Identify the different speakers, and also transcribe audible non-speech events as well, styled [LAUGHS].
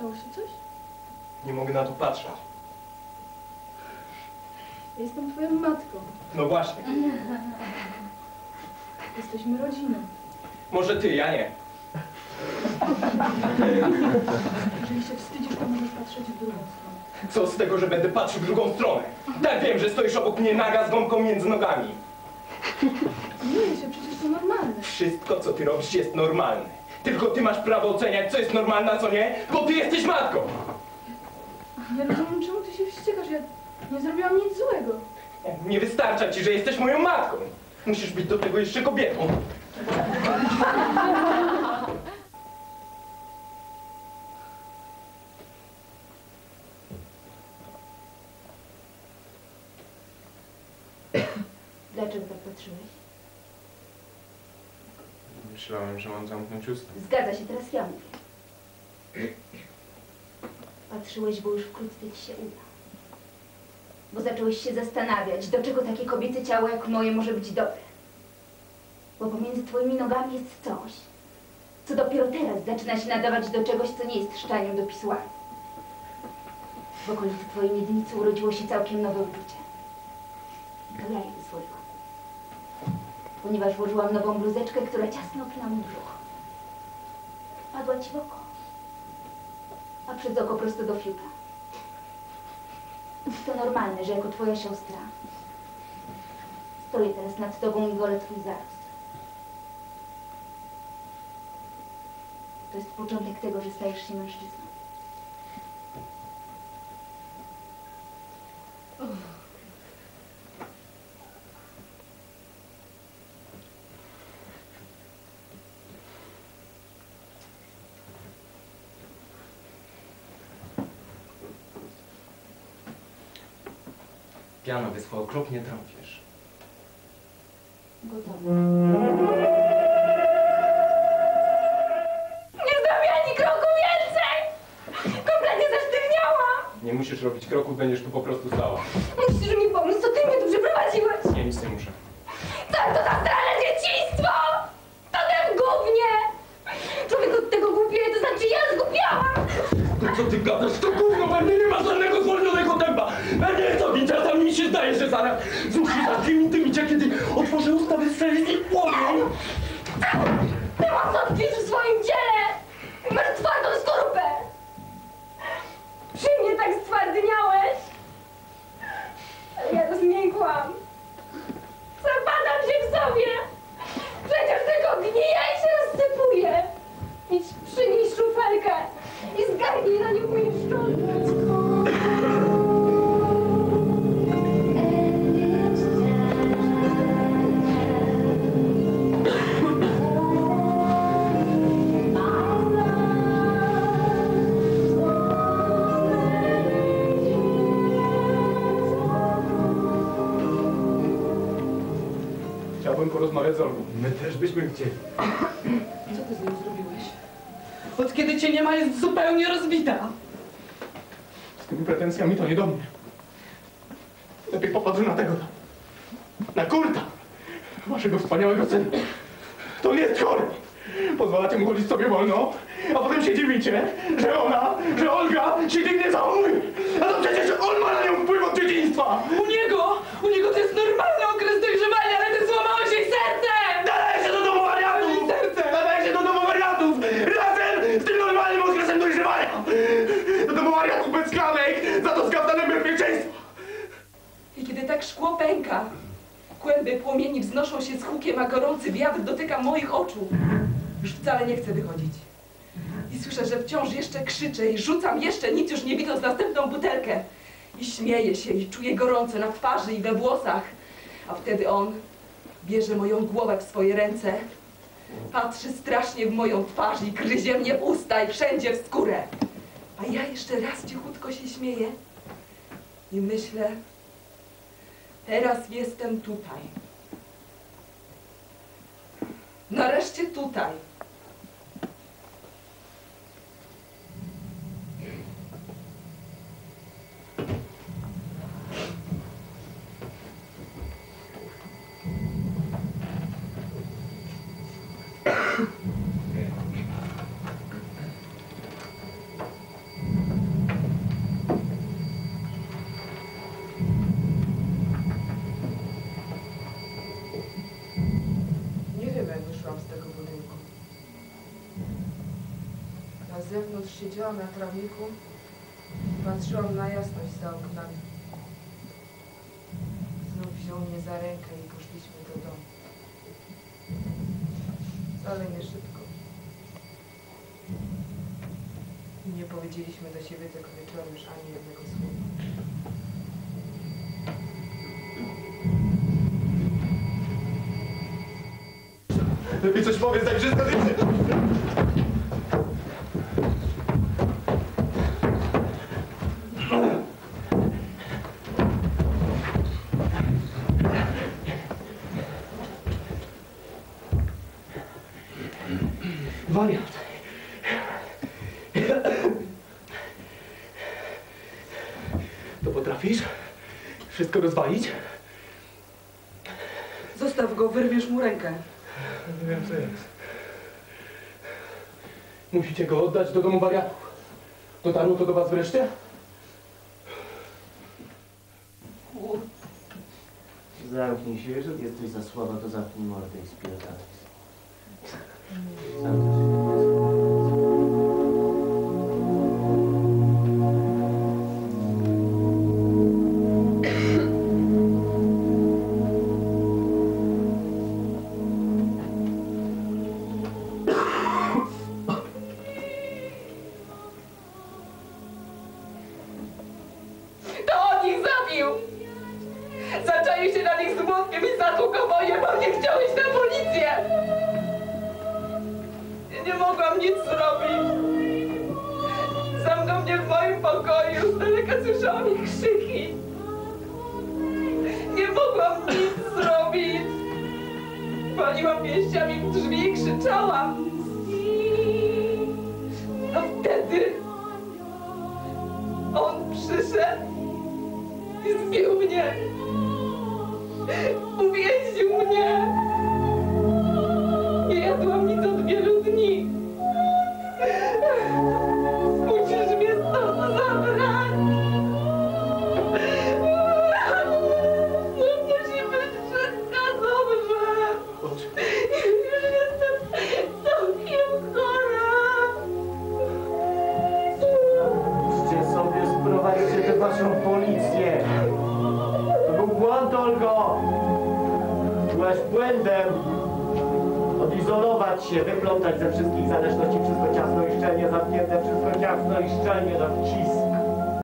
Speaker 1: Stało się coś?
Speaker 2: Nie mogę na to patrzeć.
Speaker 1: Jestem twoją matką.
Speaker 2: No właśnie. [LAUGHS]
Speaker 1: Jesteśmy rodziną.
Speaker 2: Może ty, ja nie.
Speaker 1: Jeżeli się wstydzisz, to możesz patrzeć w drugą stronę.
Speaker 2: Co z tego, że będę patrzył w drugą stronę? Tak wiem, że stoisz obok mnie naga z gąbką między nogami.
Speaker 1: Miłuję się, przecież to normalne.
Speaker 2: Wszystko, co ty robisz, jest normalne. Tylko ty masz prawo oceniać, co jest normalne, a co nie, bo ty jesteś matką.
Speaker 1: Nie rozumiem, czemu ty się wściekasz. Ja nie zrobiłam nic złego.
Speaker 2: Nie wystarcza ci, że jesteś moją matką. Musisz być do tego jeszcze kobietą.
Speaker 3: Dlaczego tak patrzyłeś?
Speaker 4: Myślałem, że mam zamknąć usta.
Speaker 3: Zgadza się, teraz ja mówię. Patrzyłeś, bo już wkrótce ci się uda. Bo zacząłeś się zastanawiać, do czego takie kobiece ciało jak moje może być dobre. Bo pomiędzy twoimi nogami jest coś, co dopiero teraz zaczyna się nadawać do czegoś, co nie jest szczaniem do pisuaru. W okolicy twojej miednicy urodziło się całkiem nowe uczucie. To ja je wyzwoliłam. Ponieważ włożyłam nową bluzeczkę, która ciasno opina mój brzuch. Padła ci w oko. A przez oko prosto do fiuta. To normalne, że jako twoja siostra stoję teraz nad tobą i wolę twój zarost. To jest początek tego, że stajesz się mężczyzną.
Speaker 2: Piano wyschła okropnie trąbiesz.
Speaker 3: Gotowe.
Speaker 5: Nie zrobię ani kroku więcej! Kompletnie zesztywniałam!
Speaker 2: Nie musisz robić kroków, będziesz tu po prostu stała.
Speaker 5: Musisz mi pomóc, to ty mnie tu przeprowadziłeś!
Speaker 2: Nie, nic nie muszę.
Speaker 5: Co to za strane dzieciństwo! To ten gównie! Człowiek od tego głupieje, to znaczy ja zgłupiałam!
Speaker 2: No co ty gadasz? To gówno we mnie nie ma żadnego zwolnionego tempa! We mnie jest ogień, czasami mi się zdaje, że zaraz z uszu zacznie mi dymić, a kiedy otworzę usta, wystrzeli mi Chciałbym porozmawiać z Olgą.
Speaker 4: My też byśmy chcieli.
Speaker 6: Co ty z nią zrobiłeś? Od kiedy cię nie ma, jest zupełnie rozbita.
Speaker 2: Z tymi pretensjami to nie do mnie. Lepiej popatrzę na tego. Na kurta! Waszego wspaniałego syna. To nie jest chory. Pozwalacie mu chodzić sobie wolno, a potem się dziwicie, że ona, że Olga się dziwnie zachowuje. A to przecież on ma na nią wpływ od dzieciństwa!
Speaker 6: U niego, u niego to jest normalny okres dojrzewania, ale ty złamałeś jej serce!
Speaker 2: Nadaje się do domu wariatów!
Speaker 6: Serce!
Speaker 2: Nadaje się do domu wariatów! Razem z tym normalnym okresem dojrzewania! Do domu wariatów bez klamek, za to z kapitanem bezpieczeństwa!
Speaker 6: I kiedy tak szkło pęka, kłęby płomieni wznoszą się z hukiem, a gorący wiatr dotyka moich oczu, już wcale nie chcę wychodzić. I słyszę, że wciąż jeszcze krzyczę i rzucam jeszcze, nic już nie widząc, następną butelkę. I śmieję się i czuję gorące na twarzy i we włosach. A wtedy on bierze moją głowę w swoje ręce, patrzy strasznie w moją twarz i gryzie mnie w usta i wszędzie w skórę. A ja jeszcze raz cichutko się śmieję i myślę, teraz jestem tutaj. Nareszcie tutaj. wyszłam z tego budynku. Na zewnątrz siedziałam na trawniku i patrzyłam na jasność za oknami. Znów wziął mnie za rękę i poszliśmy do domu. Wcale nie szybko. Nie powiedzieliśmy do siebie tego wieczoru już ani jednego słowa.
Speaker 2: Lepiej coś powiedz, tak wszystko wiecie. Wariat. To potrafisz? Wszystko rozwalić?
Speaker 6: Zostaw go, wyrwiesz mu rękę.
Speaker 2: Nie wiem co jest. Musicie go oddać do domu wariatów. Dotarło to do was wreszcie?
Speaker 7: Zamknij się, jeżeli jesteś za słaba, to zamknij mordę i spierdalaj. Zamknij
Speaker 6: pokoju, z daleka słyszałam ich krzyki. Nie mogłam nic zrobić. Waliłam pięściami w drzwi i krzyczałam. A wtedy on przyszedł i zbił mnie. Uwięził mnie. Nie jadłam nic od wielu dni.
Speaker 7: Waszą policję. To był błąd, Olgo. Byłaś błędem. Odizolować się, wyplątać ze wszystkich zależności, wszystko ciasno i szczelnie zamknięte, wszystko ciasno i szczelnie do wcisku.